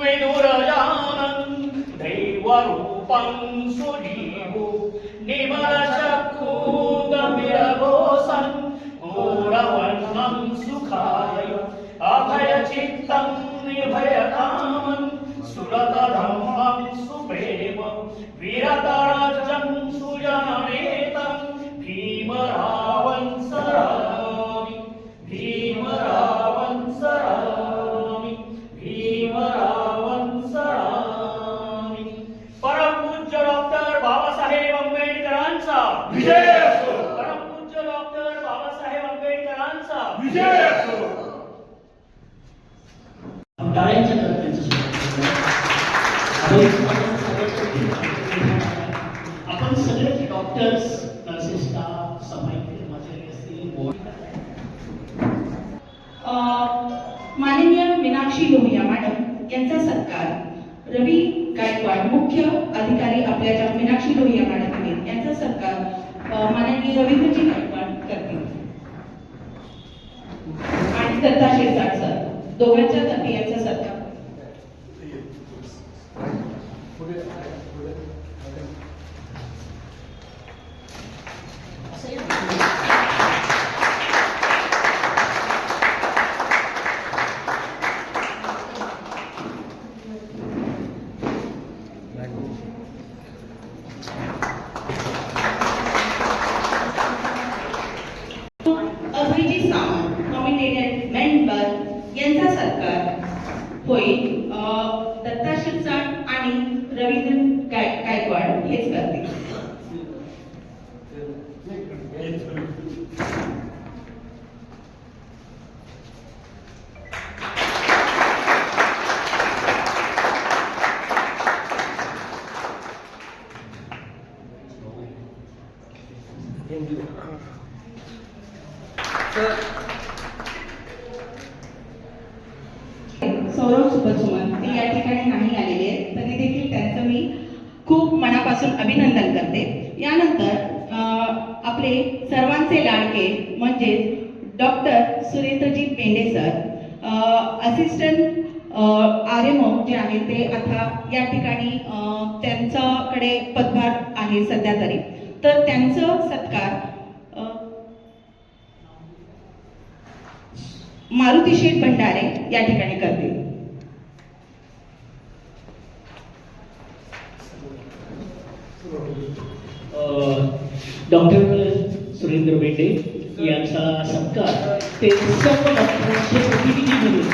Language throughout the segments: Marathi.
వెనురయాన దైవరూపం సురీవు నిమల చక్కుద విరగోసం మూరవర్ణం సుఖాయ అభయ చిత్తం నిర్భయకామం సురత ధర్మం సుప్రేమ విరతరాజం సుజనమే टाळ्यांच्या आपण सगळे डॉक्टर्स नर्सेस स्टाफ सफाई कर्मचारी असतील माननीय मीनाक्षी लोहिया मॅडम यांचा सत्कार. रवी गायकवाड मुख्य अधिकारी आपल्या ज्या मीनाक्षी लोहिया मॅडम आहेत यांचा सत्कार. माननीय रवींद्रजी गायकवाड करतील आणि दत्ता शिरसाट सर दोघांच्या तर्फे यांचा सत्कार अभयजी सावंत नॉमिनेटेड मेंबर यांचा सत्कार होईल अ, दत्ता शिरसाट आणि रवींद्र गाय गायकवाड हेच करतील सौरभ सुपरसुमन ते या ठिकाणी नाही आलेले आहेत तरी देखील त्यांचं मी खूप मनापासून अभिनंदन करते यानंतर अं, आपले सर्वांचे लाडके म्हणजेच doctor सुरेंद्रजी Pende sir assistant R M O जे आहे ते आता या ठिकाणी अं, कडे पदभार आहे सध्या तरी. तर त्यांचं सत्कार मारुती शेठ भंडारे या ठिकाणी करतील. डॉक्टर सुरेंद्र बेटे यांचा सत्कार ते सर्व डॉक्टरांचे प्रतिनिधी म्हणून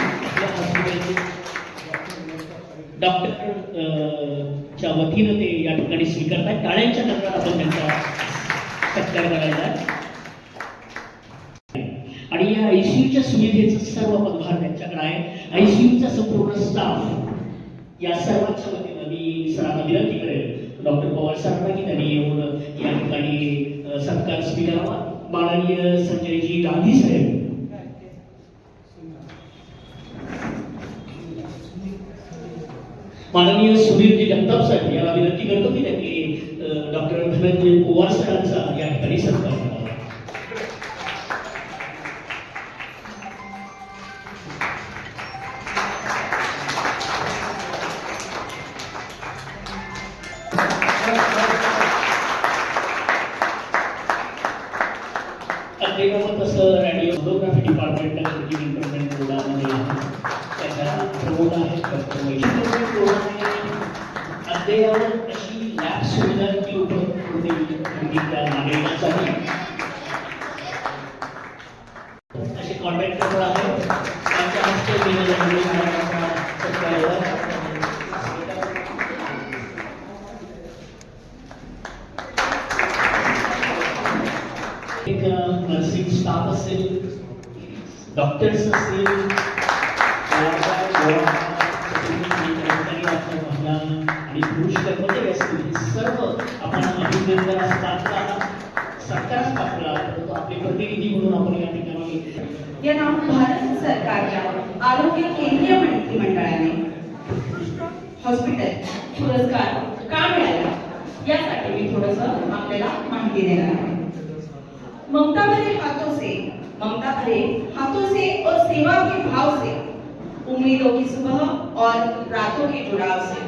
डॉक्टर च्या वतीनं ते या ठिकाणी स्वीकारतात टाळ्यांच्या नंतर आपण त्यांचा सत्कार करायचा आहे. आणि या आयसीयूच्या सुविधेचं सर्व पदभार त्यांच्याकडे आहे. आयसीयूचा संपूर्ण स्टाफ या सर्वांच्या वतीनं मी सरांना विनंती करेल. डॉक्टर पवार सरांना की त्यांनी येऊन या ठिकाणी सत्कार स्वीकारावा. माननीय संजयजी गांधी साहेब माननीय सुनीलजी जगताप साहेब याला विनंती करतो की त्यांनी डॉक्टर धनंजय पवार सरांचा या ठिकाणी सत्कार आणि पुरुष कर्मचारी असतील हे सर्व आपण अभिनंदन असतात सत्कार पाठवला परंतु आपले प्रतिनिधी म्हणून आपण या ठिकाणी यांना भारत सरकारच्या आरोग्य केंद्रीय मंत्रिमंडळाने हॉस्पिटल पुरस्कार का मिळाला? यासाठी मी थोडस आपल्याला माहिती देणार आहे. ममता भरे हातोसे ममता भरे उम्मीदों की सुबह और रातों के जुड़ाव से।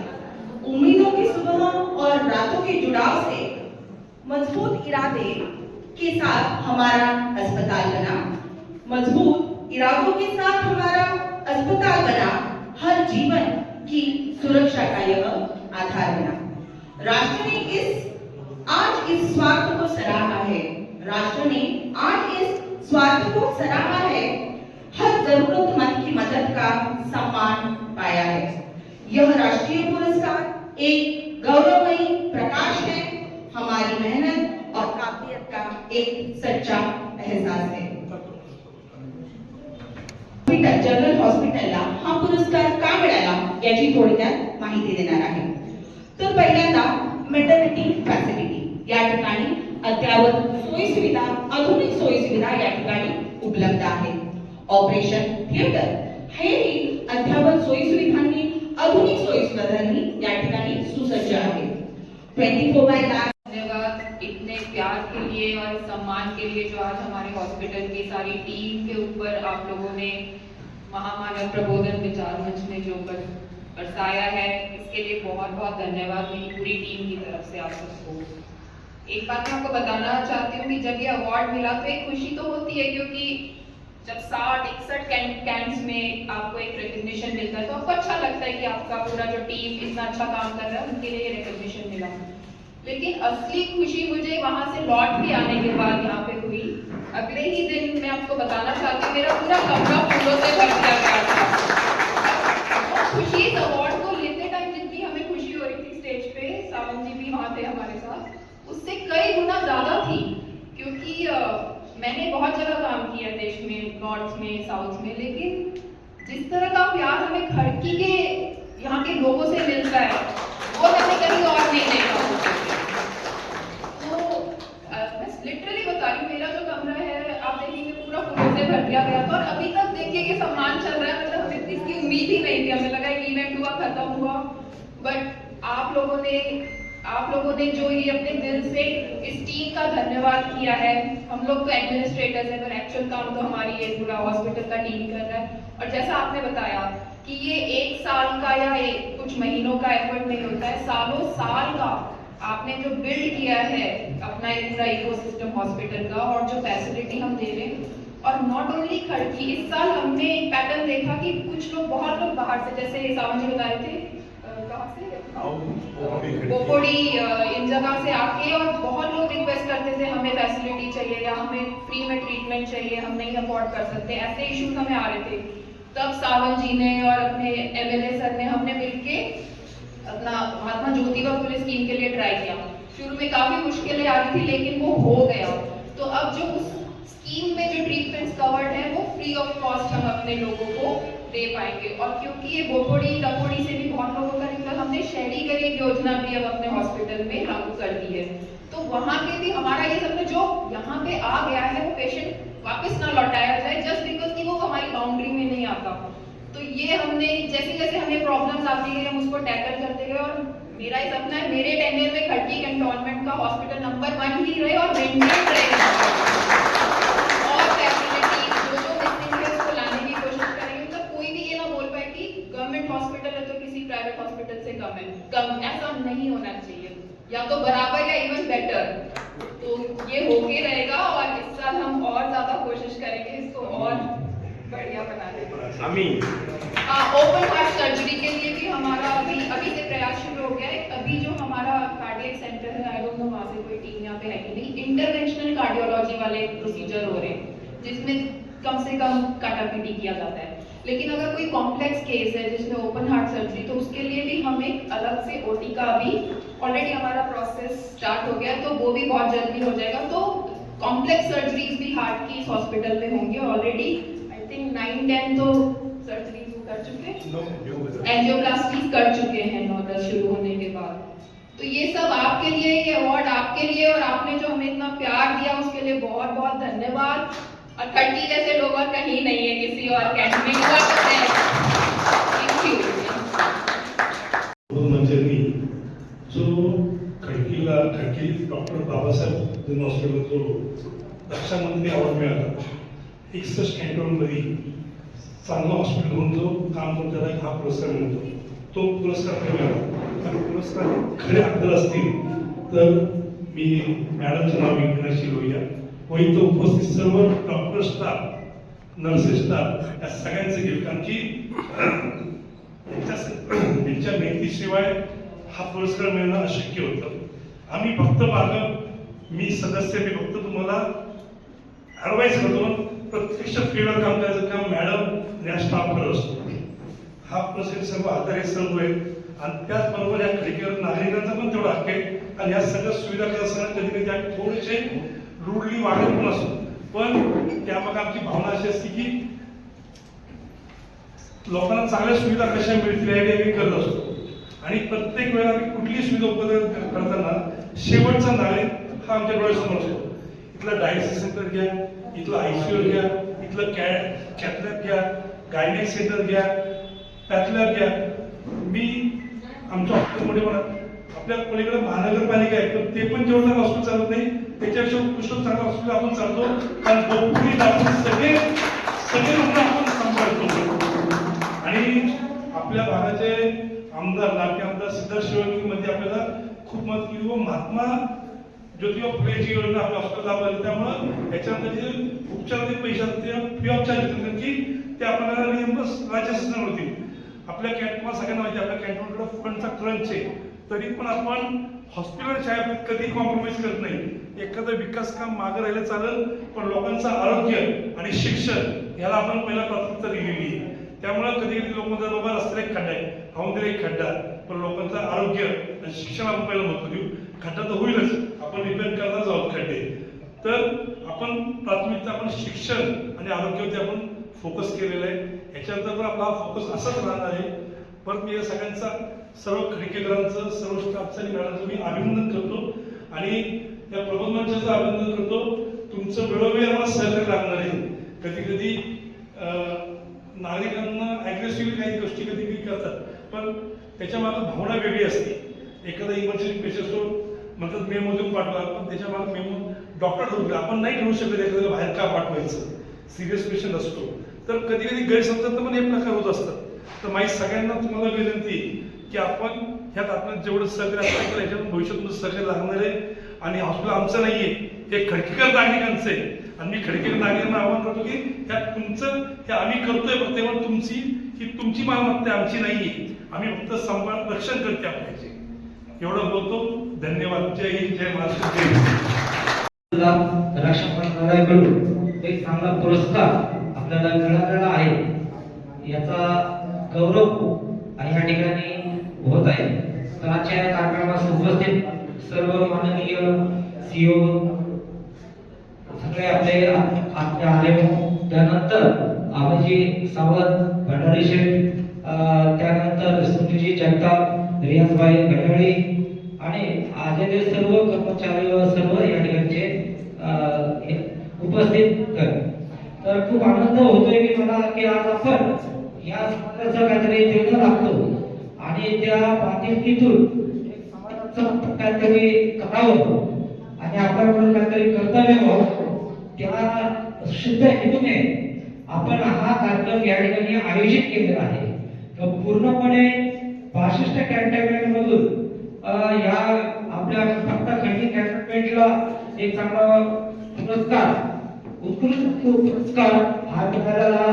उम्मीदों की सुबह और रातों के जुड़ाव से मज़बूत इरादे के साथ हमारा अस्पताल बना। मज़बूत इरादों के साथ हमारा अस्पताल बना। हर जीवन की सुरक्षा का यह आधार बना। राष्ट्र ने इस, आज इस स्वार्थ को सराहा है। राष्ट्र ने आज इस स्वार्थ को सराहा है। हर जरूरतमंद की मदद का सम्मान पाया है। यह राष्ट्रीय पुरस्कार एक गौरवमयी प्रकाश है। हमारी मेहनत और काबिलियत का एक सच्चा एहसास है। हॉस्पिटल जनरल हॉस्पिटलला हा पुरस्कार का मिळाला याची थोडक्यात माहिती देणार आहे. तर पहिल्यांदा मेटर्निटी फॅसिलिटी या ठिकाणी अद्यावत सोयी सुविधा आधुनिक सोयी सुविधा या ठिकाणी उपलब्ध आहेत ऑपरेशन थिएटर हेही अद्यावत सोयी सुविधांनी आधुनिक सोयी सुविधांनी या ठिकाणी सुसज्ज आहे. ट्वेंटी फोर बाय धन्यवाद. इतने प्यार के लिए और सम्मान के लिए जो आज हमारे हॉस्पिटल की सारी टीम के ऊपर आप लोगों ने महामानव प्रबोधन विचार मंच में जो पर बरसाया है, इसके लिए बहुत बहुत धन्यवाद मेरी पूरी टीम की तरफ़ से आप सबको। एक बात मैं आपको बताना चाहती हूँ कि जब ये अवार्ड मिला तो एक खुशी तो होती है क्योंकि जब साठ, इकसठ कैंप्स में आपको एक रिकग्निशन मिलता है तो आपको अच्छा लगता है कि आपका पूरा जो टीम इतना अच्छा काम कर रहा है, उनके लिए रिकग्निशन मिला। लेकिन असली खुशी मुझे वहाँ से लौट के आने के बाद यहाँ पे हुई। अगले ही दिन मैं आपको बताना चाहती हूँ, मेरा पूरा कमरा फूलों से भर दिया गया था। खुशी इस अवार्ड को लेते टाइम जितनी हमें खुशी हो रही थी स्टेज पे, सावंत जी भी वहाँ थे हमारे साथ। उससे कई गुना ज़्यादा थी, क्योंकि मैंने बहुत जगह काम किया देश में नॉर्थ में साउथ में, लेकिन जिस तरह का प्यार हमें खड़की के यहाँ के लोगों से मिलता है, वो मैंने कहीं और नहीं देखा तो मैं लिटरली बता रही मेरा जो कमरा है, आप देखेंगे पूरा फूलों से भर दिया गया था और अभी तक देखिए कि सम्मान चल रहा है मतलब हमें इसकी उम्मीद ही नहीं थी, हमें लगा इवेंट हुआ, खत्म हुआ। बट आप लोगों ने, आप लोगों ने जो ये अपने दिल से इस टीम का धन्यवाद किया है हम लोग तो एडमिनिस्ट्रेटर्स हैं, पर एक्चुअल काम तो हमारी ये पूरा हॉस्पिटल का टीम कर रहा है। और जैसा आपने बताया कि ये एक साल का या एक कुछ महीनों का एफर्ट नहीं होता है, सालों साल का आपने जो बिल्ड किया है अपना एक पूरा इकोसिस्टम हॉस्पिटल का और जो फैसिलिटी हम दे रहे हैं, और नॉट ओनली खड़की इस साल हमने एक पैटर्न देखा कि कुछ लोग, बहुत लोग बाहर से, जैसे सावन जी बता रहे थे कहाँ से? बोपोड़ी इन जगह से आके और बहुत लोग रिक्वेस्ट करते थे, हमें फैसिलिटी चाहिए या हमें फ्री में ट्रीटमेंट चाहिए, हम नहीं अफोर्ड कर सकते। ऐसे इश्यूज़ हमें आ रहे थे। तब सावंत जी ने और अपने एमएलए सर ने हमने मिलके अपना महात्मा ज्योतिबा फुले स्कीम के लिए ट्राई किया। शुरू में काफ़ी मुश्किलें आ रही थी, लेकिन वो हो गया। तो अब जो उस स्कीम में जो ट्रीटमेंट्स कवर्ड है, वो फ्री ऑफ़ कॉस्ट हम अपने लोगों को दे पाएँगे। और क्योंकि ये बोपोड़ी डपोड़ी से भी बहुत लोगों का निकला, हमने शहरी गरीब योजना भी अब अपने हॉस्पिटल में लागू कर दी है। तो वहाँ पे भी हमारा ये सब जो यहाँ पे आ गया है, वो पेशेंट वापस ना लौटाया जाए जस्ट बिकॉज़ कि वो हमारी बाउंड्री में नहीं आता। तो ये हमने जैसे जैसे हमें प्रॉब्लम्स आती है हम उसको टैकल करते गए और मेरा ये सपना है, मेरे टेन्योर में खड़की कैंटोनमेंट का हॉस्पिटल नंबर वन ही रहे और मेंटेन रहे और फैसिलिटी जो जो मिसिंग है उसको लाने की कोशिश करेंगे मतलब कोई भी ये ना बोल पाए कि गवर्नमेंट हॉस्पिटल है तो किसी प्राइवेट हॉस्पिटल से कम है कम ऐसा नहीं होना चाहिए या तो बराबर या इवन बेटर तो ये होके रहेगा और इस साल हम और ज़्यादा कोशिश करेंगे इसको और बढ़िया बनाने की। ओपन हार्ट सर्जरी के लिए भी हमारा अभी अभी से प्रयास शुरू हो गया है। अभी जो हमारा कार्डियक सेंटर है आई डोंट नो वहाँ से कोई टीम यहाँ पे है कि नहीं इंटरवेंशनल कार्डियोलॉजी वाले प्रोसीजर हो रहे हैं जिसमें कम से कम काटापीटी किया जाता है। लेकिन अगर कोई कॉम्प्लेक्स केस है जिसमें ओपन हार्ट सर्जरी तो उसके लिए भी हम एक अलग से ओटी का भी ऑलरेडी हमारा प्रोसेस स्टार्ट हो गया तो वो भी बहुत जल्दी हो जाएगा। तो कॉम्प्लेक्स सर्जरीज भी हार्ट की इस हॉस्पिटल में होंगी already I think nine ten तो सर्जरी कर चुके हैं। एंजियोप्लास्टी कर चुके हैं नौ दस शुरू होने के बाद। तो ये सब आपके लिए ये अवार्ड आपके लिए और आपने जो हमें इतना प्यार दिया उसके लिए बहुत बहुत धन्यवाद। और खड़की जैसे लोग और कहीं नहीं है किसी और कैंट में हुआ करते हैं थैंक यू म्हणजे जो खडकीला खडकी डॉक्टर बाबासाहेब जन हॉस्पिटल जो रक्षामंत्री अवॉर्ड मिळाला. एकसष्ट कॅन्टोनमध्ये चांगलं हॉस्पिटल म्हणून जो काम करून त्याला हा पुरस्कार मिळतो तो पुरस्कार खरं मिळाला. आणि पुरस्कार खरे हकदार असतील तर मी मॅडमचं नाव विघ्नाशी लोहिया व इथं उपस्थित सर्व डॉक्टर स्टाफ नर्सेस स्टाफ या सगळ्यांचं घेईल कारण की त्यांच्या त्यांच्या मेहनतीशिवाय हा पुरस्कार मिळणं अशक्य होतं. आम्ही फक्त मागं मी सदस्य मी फक्त तुम्हाला ॲडवाईस करतो प्रत्यक्ष फील्डवर काम करायचं काम मॅडम या स्टाफ करत असतो. हा प्रोसेस सर्व आधारित सर्व आहे आणि त्याचबरोबर या खडकीवर नागरिकांचा पण तेवढा हक्क आहे. आणि या सगळ्या सुविधा करत असताना कधी कधी थोडेसे रुडली वागत पण असतो पण त्यामागे आमची भावना अशी असते की लोकांना चांगल्या सुविधा कशा मिळतील यासाठी आम्ही करत असतो. आणि प्रत्येक वेळेला आम्ही कुठली सुविधा उपलब्ध करताना शेवटचा नागरिक हा आमच्या डोळ्यासमोर असतो. इथलं डायलिसिस सेंटर घ्या इथलं आयसीयू घ्या इथलं कॅ कॅथलॅब घ्या गायनेक सेंटर घ्या पॅथलॅब घ्या. मी आमच्या हॉस्पिटलमध्ये म्हणा आपल्या पलीकडे महानगरपालिका आहे पण ते पण जेवढं हॉस्पिटल चालत नाही त्याच्यापेक्षा उत्कृष्ट चांगला हॉस्पिटल आपण चालतो. कारण बहुपुरी आपण सगळे सगळे रुग्ण आपण सांभाळतो. आणि आपल्या भागाचे आमदार लाडके आमदार सिद्धार्थ शिवणीमध्ये आपल्याला खूप मदत केली व महात्मा ज्योतिबा फुलेची योजना आपल्या हॉस्पिटलला लावली त्यामुळं याच्यामध्ये जे उपचाराचे पैसे असतात ते फ्री ऑफ चार्ज की ते आपल्याला रिएम्बर्स राज्य शासनावर होतील. आपल्या कॅन्ट सगळ्या सगळ्यांना माहिती आपल्या कॅन्टोनकडे फंडचा क्रंच आहे. तरी पण आपण हॉस्पिटल शाळेत कधी कॉम्प्रोमाइज करत नाही. एखादं विकास काम मागं राहिलं चालेल पण लोकांचं आरोग्य आणि शिक्षण ह्याला आपण पहिला प्राथमिकता दिलेली आहे. त्यामुळे कधी कधी लोक म्हणतात बाबा रस्त्याला एक खड्डा आहे खाऊन दिला एक खड्डा पण लोकांचं आरोग्य आणि शिक्षण आपण पहिला महत्त्व देऊ. खड्डा तर होईलच आपण रिपेअर करणार आहोत खड्डे. तर आपण प्राथमिकता आपण शिक्षण आणि आरोग्यावरती आपण फोकस केलेला आहे. याच्यानंतर पण आपला हा फोकस असाच राहणार आहे. परत मी या सगळ्यांचा सर्व क्रिकेटरांचं सर्व स्टाफचं आणि मॅडमचं मी अभिनंदन करतो. आणि या प्रबंधांचं अभिनंदन करतो. तुमचं वेळोवेळी आम्हाला सहकार्य लागणार आहे. कधी कधी नागरिकांना ॲग्रेसिव्ह काही गोष्टी कधी कधी करतात पण त्याच्यामागे भावना वेगळी असते. एखादा इमर्जन्सी पेशंट असतो म्हणतात मेमोधून पाठवा पण त्याच्यामागे मेमो डॉक्टर ठरवतो आपण नाही ठरवू शकत एखाद्याला बाहेर का पाठवायचं? सिरियस पेशंट असतो. तर कधी कधी गैरसमजात पण हे प्रकार होत असतात. तर माझी सगळ्यांना तुम्हाला विनंती की आपण ह्यात आपण जेवढं सहकार्य असतं केलं याच्यातून भविष्यात सहकार्य लागणार आहे. आणि हॉस्पिटल आमचं नाहीये हे खडकीकर नागरिकांचं आहे. आणि मी खडकीकर नागरिकांना आव्हान करतो की ह्यात तुमचं हे आम्ही करतोय फक्त तेव्हा तुमची ही तुमची मालमत्ता आमची नाहीये. आम्ही फक्त सांभाळ रक्षण करते आपल्याचे. एवढं बोलतो. धन्यवाद. जय हिंद जय महाराष्ट्र जय मंत्रालयाकडून एक चांगला पुरस्कार आपल्याला मिळालेला आहे. याचा गौरव आणि या ठिकाणी होत आहे. तर आजच्या या कार्यक्रमास उपस्थित सर्व माननीय सीओ सगळे आपले आपले आले. त्यानंतर आबाजी सावंत भंडारी शेठ त्यानंतर सुनीलजी जगताप रियाजबाई घड्याळी आणि आलेले सर्व कर्मचारी व सर्व या ठिकाणचे उपस्थित कर तर खूप आनंद होतोय की मला की आज आपण या समाजाचा काहीतरी देणं लागतो आणि त्या बांधिलकीतून काहीतरी करावं आणि आपल्याकडून काहीतरी कर्तव्य व्हावं. त्या शुद्ध हेतूने आपण हा कार्यक्रम या ठिकाणी आयोजित केलेला आहे. तर पूर्णपणे बासष्ट कॅन्टेनमेंट मधून या आपल्या फक्त खंडी कॅन्टोन्मेंटला एक चांगला पुरस्कार उत्कृष्ट पुरस्कार हा मिळालेला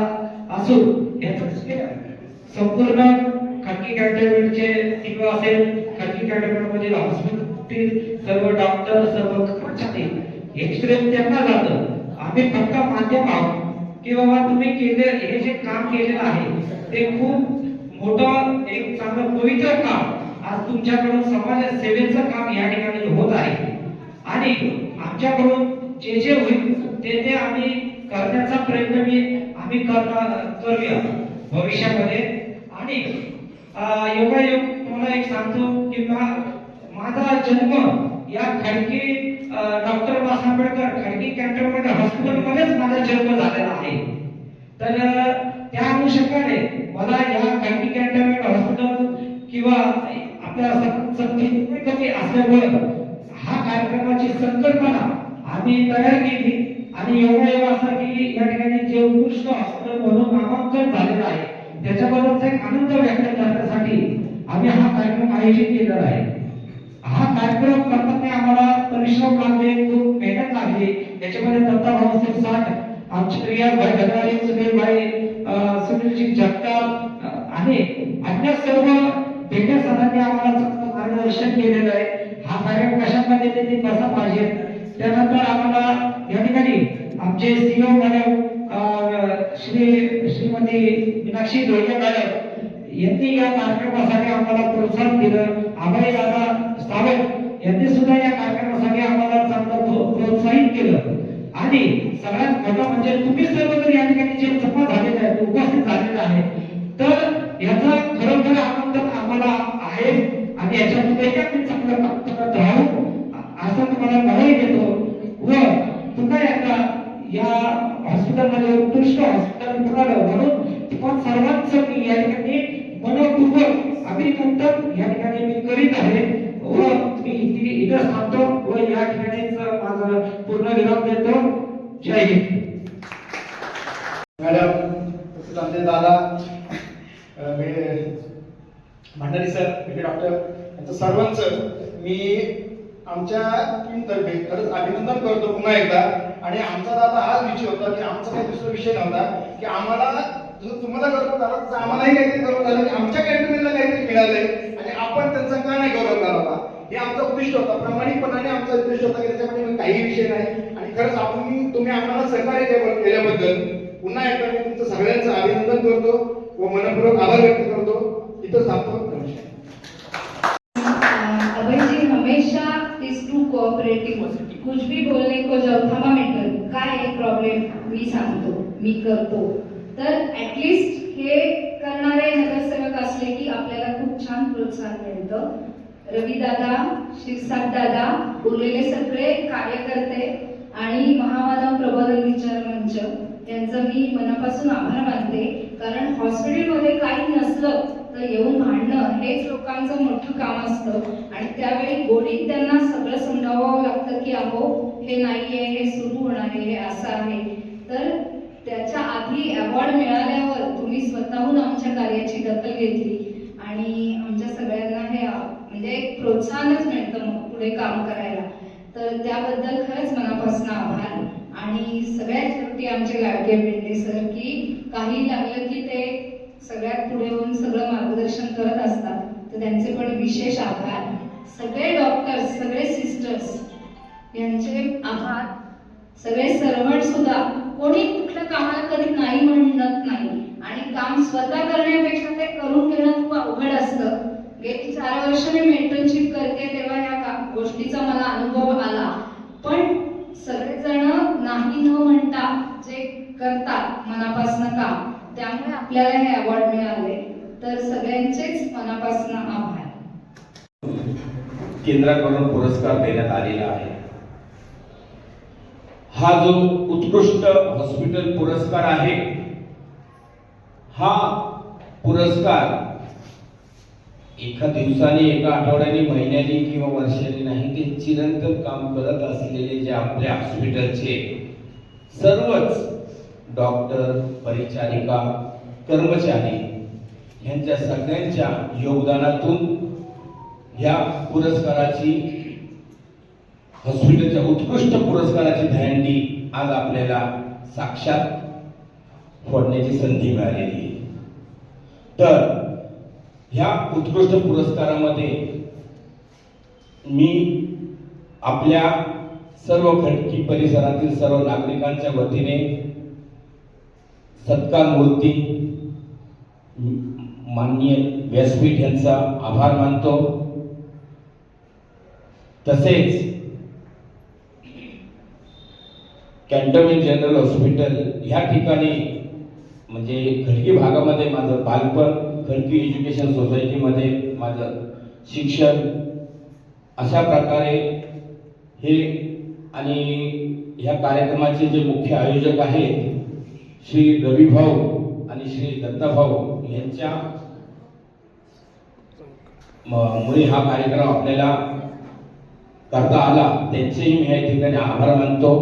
असून याचं संपूर्ण खाजगी कॅन्टोन्मेंटचे किंवा असेल खाजगी कॅन्टोन्मेंट हॉस्पिटल सर्व डॉक्टर सर्व कर्मचारी एक्सप्रेस त्यांना जातं. आम्ही फक्त माध्यम आहोत. की बाबा तुम्ही केले हे जे काम केलेलं आहे ते खूप मोठं एक चांगलं पवित्र काम. आज तुमच्याकडून समाज सेवेचं काम या ठिकाणी होत आहे. आणि आमच्याकडून जे जे होईल ते ते आम्ही करण्याचा प्रयत्न मी आम्ही करणार करूया. भविष्यामध्ये. आणि योगायोग तुम्हाला एक सांगतो की माझा जन्म या खडकी डॉक्टर बाबासाहेब आंबेडकर खडकी कॅन्टोनमेंट हॉस्पिटलमध्येच माझा जन्म झालेला आहे. तर त्या अनुषंगाने मला या खडकी कॅन्टोनमेंट हॉस्पिटल किंवा आपल्या कमी असल्यामुळे हा कार्यक्रमाची संकल्पना आम्ही तयार केली आणि एवढं एवढं असं की या ठिकाणी जे उत्कृष्ट हॉस्पिटल म्हणून नामांकन झालेलं आहे. त्याच्याबद्दलचा एक आनंद व्यक्त करण्यासाठी आम्ही हा कार्यक्रम आयोजित केलेला आहे. हा कार्यक्रम करताना आम्हाला परिश्रम लागले खूप मेहनत लागली. त्याच्यामध्ये दत्ता भाऊसाहेब साठ आमचे प्रिया भाई गदारे सुनील भाई सुनीलजी जगताप आणि अन्य सर्व भेटण्या सणांनी आम्हाला मार्गदर्शन केलेलं आहे. हा कार्यक्रम कशामध्ये त्यांनी कसा पाहिजे? त्यानंतर आम्हाला या ठिकाणी आमचे CO madam Shrimati Meenakshi Dhole madam यांनी या कार्यक्रमासाठी आम्हाला प्रोत्साहन दिलं. इथं थांबतो व या ठिकाणीच माझा पूर्ण विराम देतो. जय हिंद. मॅडम आमचे दादा भंडारी सर वेगळे डॉक्टर यांचं सर्वांचं मी आमच्या टीमतर्फे खरंच अभिनंदन करतो पुन्हा एकदा. आणि आमचा दादा हाच विषय होता की आमचा काही दुसरा विषय नव्हता की आम्हाला जर तुम्हाला गौरव झाला तर आम्हालाही काहीतरी गौरव झाला की आमच्या कॅन्टीनला काहीतरी मिळालंय आणि आपण त्यांचा का नाही गौरव करावा हे आमचा उद्दिष्ट होता. प्रामाणिकपणाने आमचा उद्दिष्ट होता की त्याच्यामध्ये काही विषय नाही. आणि खरंच आपण तुम्ही आम्हाला सहकार्य केलं- केल्याबद्दल पुन्हा एकदा मी तुमचं सगळ्यांचं अभिनंदन करतो व मनपूर्वक आभार व्यक्त करतो. इथं थांबतो. नमस्कार. हमेशा इज टू कोऑपरेटिव कुछ भी बोलने को जाओ थर्मामीटर काय प्रॉब्लेम मी सांगतो. मी करतो. तर ऍटलिस्ट हे करणारे नगरसेवक असले की आपल्याला खूप छान प्रोत्साहन मिळतं रवीदादा दादा दादा उरलेले सगळे कार्यकर्ते आणि महामानव प्रबोधन विचार मंच. यांचं मी मनापासून आभार मानते. कारण हॉस्पिटलमध्ये काही नसलं तर येऊन भांडणं हेच लोकांचं मोठं काम असतं. आणि त्यावेळी गोडीत त्यांना सगळं समजावावं लागतं की अहो हे नाही आहे हे सुरू होणार आहे हे असं आहे. तर त्याच्या आधी अवॉर्ड मिळाल्यावर तुम्ही स्वतःहून आमच्या कार्याची दखल घेतली आणि आमच्या सगळ्यांना हे आ- म्हणजे एक प्रोत्साहनच मिळतं मग पुढे काम करायला तर त्याबद्दल खरंच मनापासून आभार. आणि सगळ्यात शेवटी आमचे लाडके पेंडे सर की काही लागलं की ते सगळ्यात पुढे होऊन सगळं मार्गदर्शन करत असतात. तर त्यांचे पण विशेष आभार. सगळे डॉक्टर्स सगळे सिस्टर्स यांचे आभार. सगळे सर्वंट सुद्धा कोणी कुठल्या कामाला कधी नाही म्हणत नाही. आणि काम स्वतः करण्यापेक्षा ते करून घेणं खूप अवघड असतं गेली चार वर्ष मी मेंटरशिप करते तेव्हा या का- गोष्टीचा मला अनुभव आला पण सगळेजण नाही न म्हणता जे करतात मनापासून काम त्यामुळे आपल्याला हे अवॉर्ड मिळाले तर सगळ्यांचेच मनापासून आभार. केंद्राकडून पुरस्कार देण्यात आलेला आहे. हा जो उत्कृष्ट हॉस्पिटल पुरस्कार आहे हा पुरस्कार एका दिवसाने एका आठवड्याने महिन्याने किंवा वर्षाने नाही ते चिरंतन काम करत असलेले जे आपल्या हॉस्पिटलचे सर्वच डॉक्टर परिचारिका कर्मचारी यांच्या सगळ्यांच्या योगदानातून ह्या पुरस्काराची हॉस्पिटलच्या उत्कृष्ट पुरस्काराची दहंडी आज आपल्याला साक्षात फोडण्याची संधी मिळालेली आहे. तर ह्या उत्कृष्ट पुरस्कारामध्ये मी आपल्या सर्व खटकी परिसरातील सर्व नागरिकांच्या वतीने सत्कार मूर्ती माननीय व्यासपीठ यांचा आभार मानतो. तसेच कॅन्टोमेंट जनरल हॉस्पिटल ह्या ठिकाणी म्हणजे खडकी भागामध्ये माझं बालपण खडकी एज्युकेशन सोसायटीमध्ये माझं शिक्षण अशा प्रकारे हे आणि ह्या कार्यक्रमाचे जे मुख्य आयोजक आहेत श्री रविभाऊ आणि श्री दत्ताभाऊ यांच्या मुळे हा कार्यक्रम आपल्याला करता आला त्यांचेही मी या ठिकाणी आभार मानतो.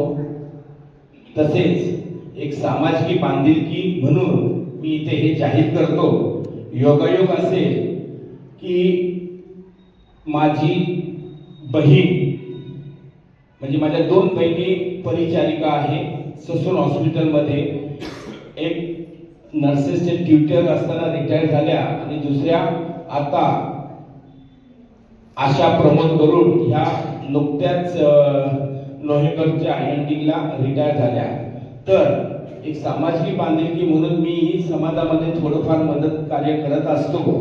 तसेच एक सामाजिक बांधिलकी म्हणून मी इथे हे जाहीर करतो. योगायोग असेल की माझी बहीण म्हणजे माझ्या दोन बहिणी परिचारिका आहे ससून हॉस्पिटलमध्ये. एक नर्सेसचे ट्युटर असताना रिटायर झाल्या आणि दुसऱ्या आता आशा प्रमोद करून ह्या नुकत्याच अं, नोव्हेंबरच्या एंडिंगला रिटायर झाल्या. तर एक सामाजिक बांधिलकी म्हणून मी समाजामध्ये थोडंफार मदत कार्य करत असतो.